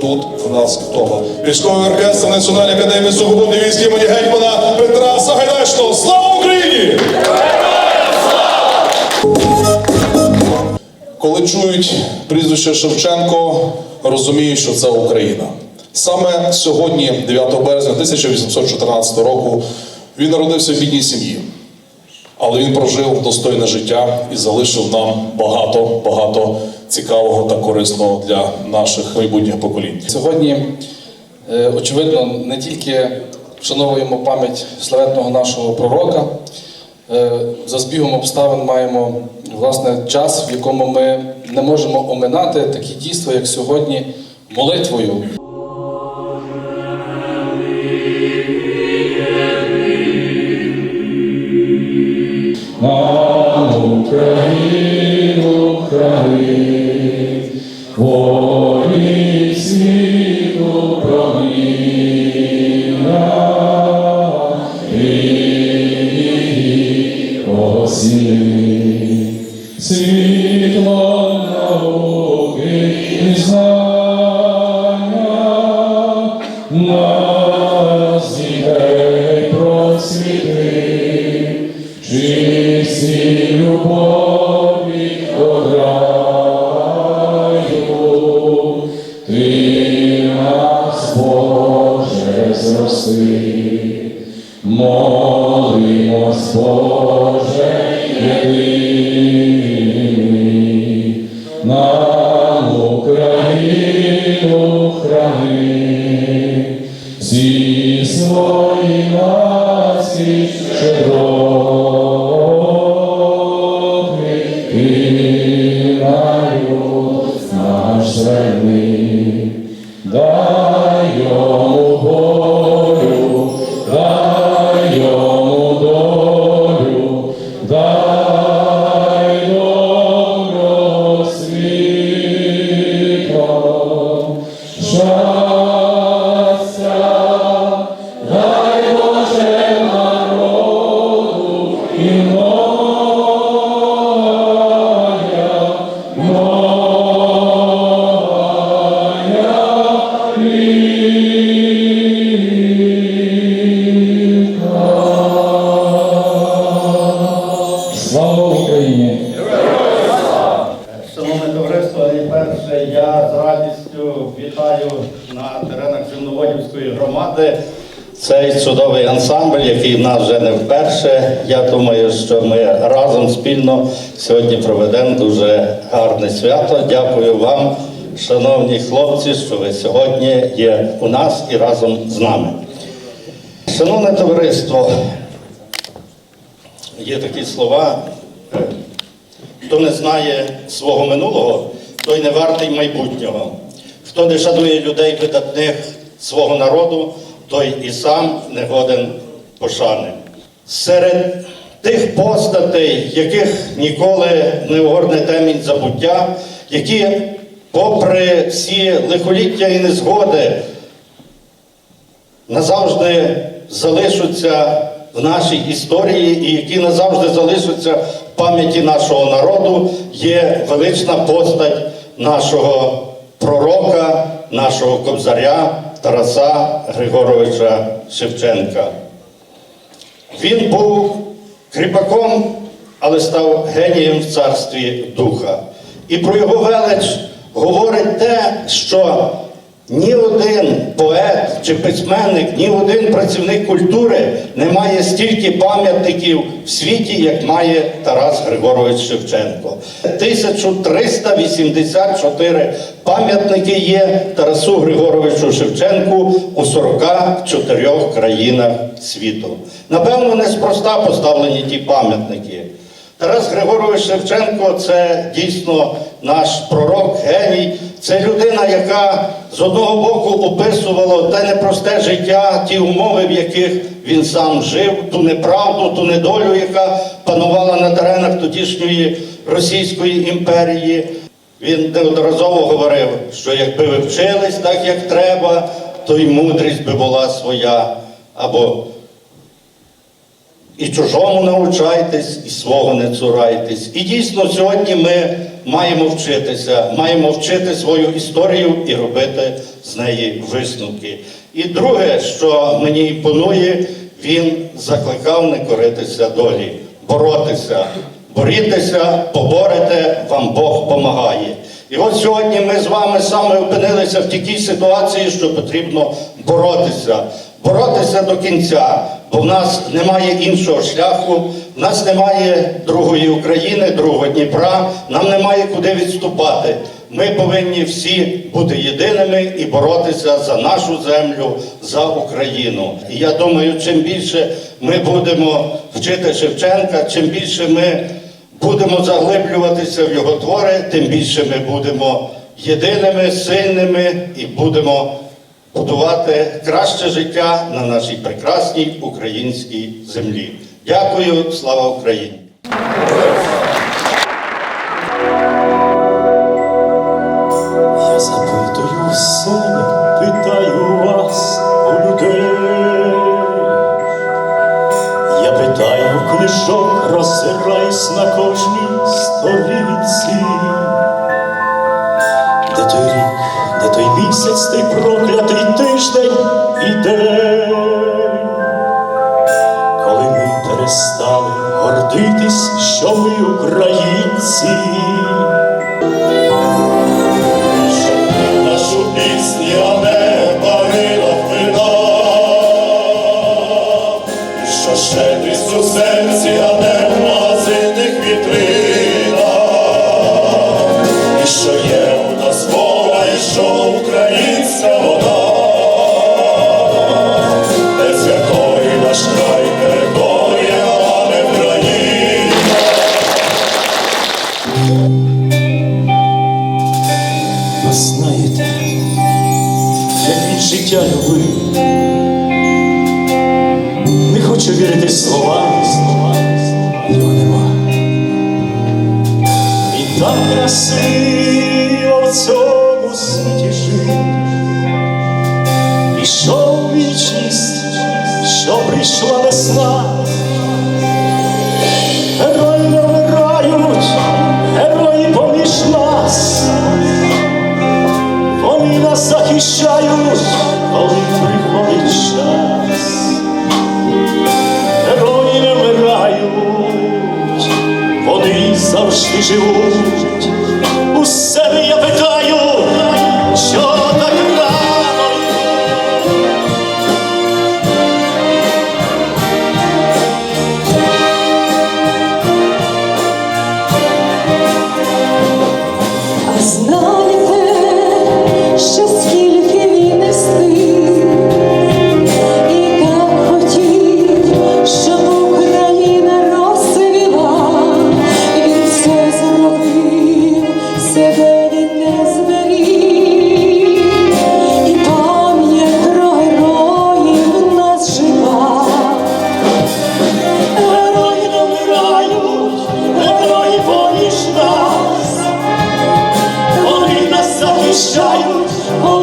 тут в нас вдома. Військовий оркестр Національної академії сухопутних військ імені гетьмана Петра Сагайдачного. Слава Україні! Коли чують прізвище Шевченко, розуміють, що це Україна. Саме сьогодні, 9 березня 1814 року, він народився в бідній сім'ї. Але він прожив достойне життя і залишив нам багато, багато цікавого та корисного для наших майбутніх поколінь. Сьогодні, е, очевидно, не тільки вшановуємо пам'ять славетного нашого пророка, е, за збігом обставин маємо власне час, в якому ми не можемо оминати такі дійства, як сьогодні, молитвою. наш зральний, дай найперше я з радістю вітаю на теренах Земноводівської громади цей чудовий ансамбль, який в нас вже не вперше. Я думаю, що ми разом спільно сьогодні проведемо дуже гарне свято. Дякую вам, шановні хлопці, що ви сьогодні є у нас і разом з нами. Шановне товариство, є такі слова. Хто не знає свого минулого, той не вартий майбутнього. Хто не шанує людей видатних свого народу, той і сам не годен пошани. Серед тих постатей, яких ніколи не огорне темінь забуття, які, попри всі лихоліття і незгоди, назавжди залишаться в нашій історії і які назавжди залишаться пам'яті нашого народу, є велична постать нашого пророка, нашого кобзаря Тараса Григоровича Шевченка. Він був кріпаком, але став генієм в царстві духа. І про його велич говорить те, що ні один поет чи письменник, ні один працівник культури не має стільки пам'ятників в світі, як має Тарас Григорович Шевченко. 1384 пам'ятники є Тарасу Григоровичу Шевченку у 44 країнах світу. Напевно, неспроста поставлені ті пам'ятники. Тарас Григорович Шевченко це дійсно наш пророк, геній. Це людина, яка з одного боку описувала те непросте життя, ті умови, в яких він сам жив, ту неправду, ту недолю, яка панувала на теренах тодішньої Російської імперії. Він неодноразово говорив, що якби ви вчились так, як треба, то й мудрість би була своя. Або і чужому навчайтесь, і свого не цурайтесь. І дійсно сьогодні ми маємо вчитися, маємо вчити свою історію і робити з неї висновки. І друге, що мені імпонує, він закликав не коритися долі, боротися. Борітеся, поборете, вам Бог помагає. І от сьогодні ми з вами саме опинилися в такій ситуації, що потрібно боротися, боротися до кінця, бо в нас немає іншого шляху, в нас немає другої України, другого Дніпра, нам немає куди відступати. Ми повинні всі бути єдиними і боротися за нашу землю, за Україну. І я думаю, чим більше ми будемо вчити Шевченка, чим більше ми будемо заглиблюватися в його твори, тим більше ми будемо єдиними, сильними і будемо будувати краще життя на нашій прекрасній українській землі. Дякую, слава Україні! Я запитую себе, питаю вас у людей. Я питаю книжок, роззираюсь на кожній сторінці. Де місяць, ти проклятий тиждень і день, коли ми перестали гордитись, що ми українці. Нашу пісню любив, не хочу вірити словам, його нема. Він так красиво в цьому світі жив, пішов вічність, що прийшла весна. Герої живуть. усе я питаю, Deus.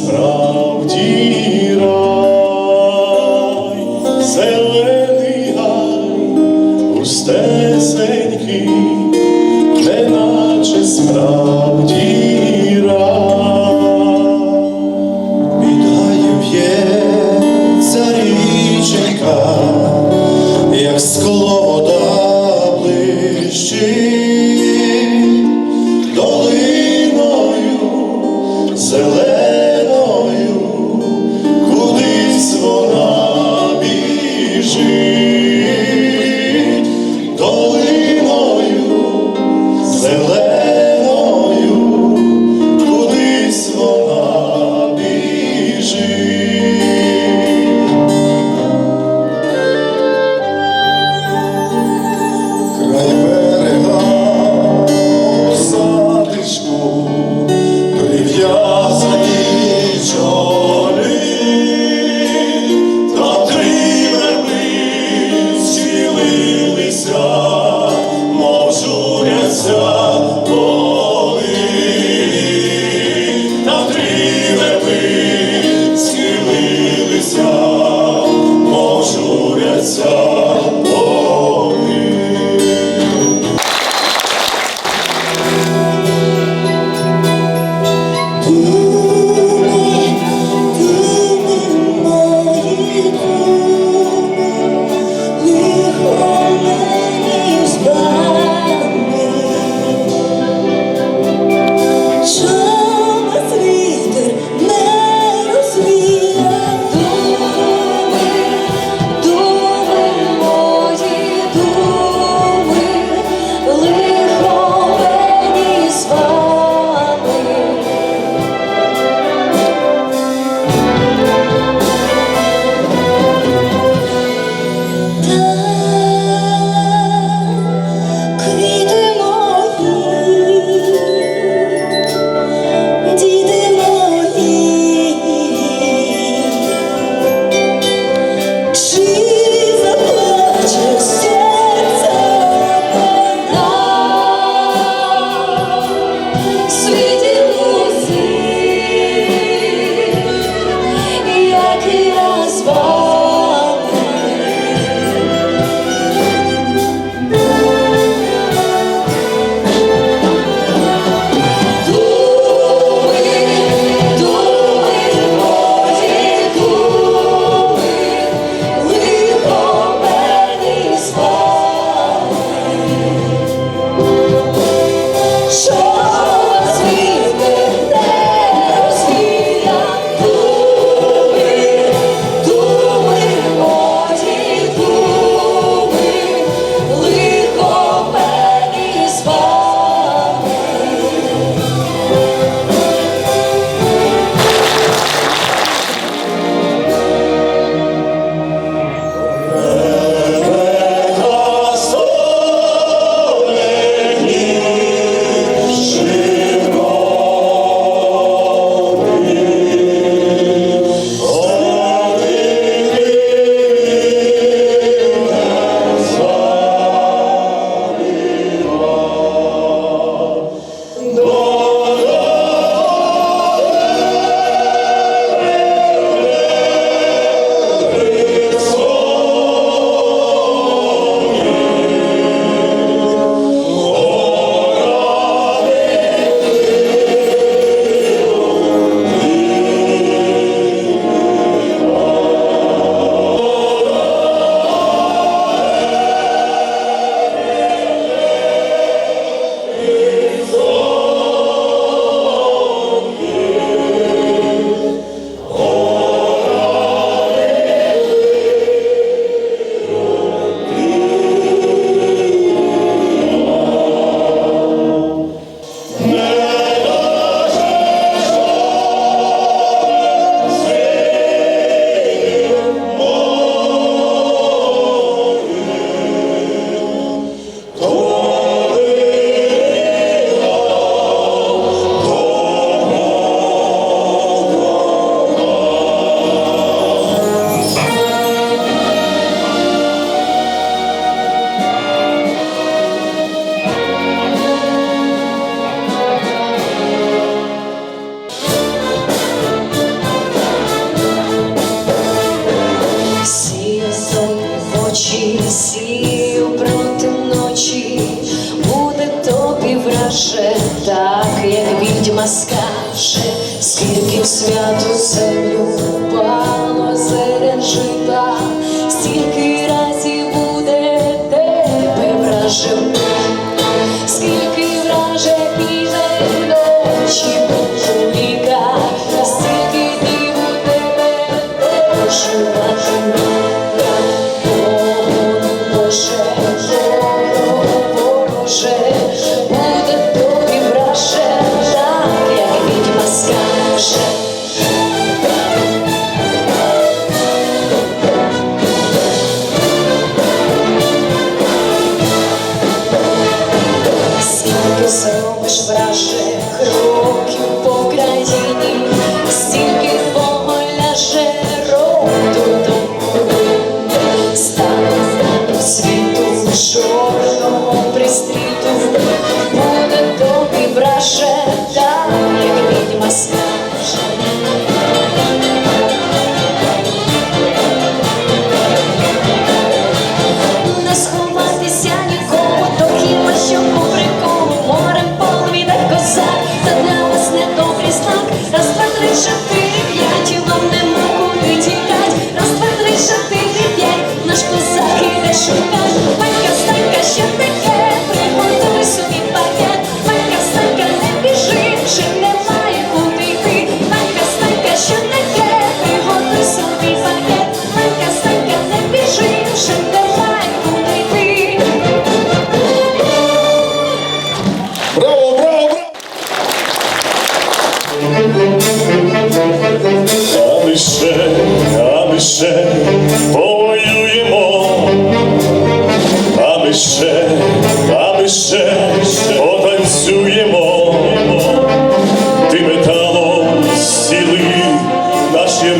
Неначе Ooh. очі, слів проти ночі, буде тобі враже, так як відьма скаже, скільки в святу землю. Наші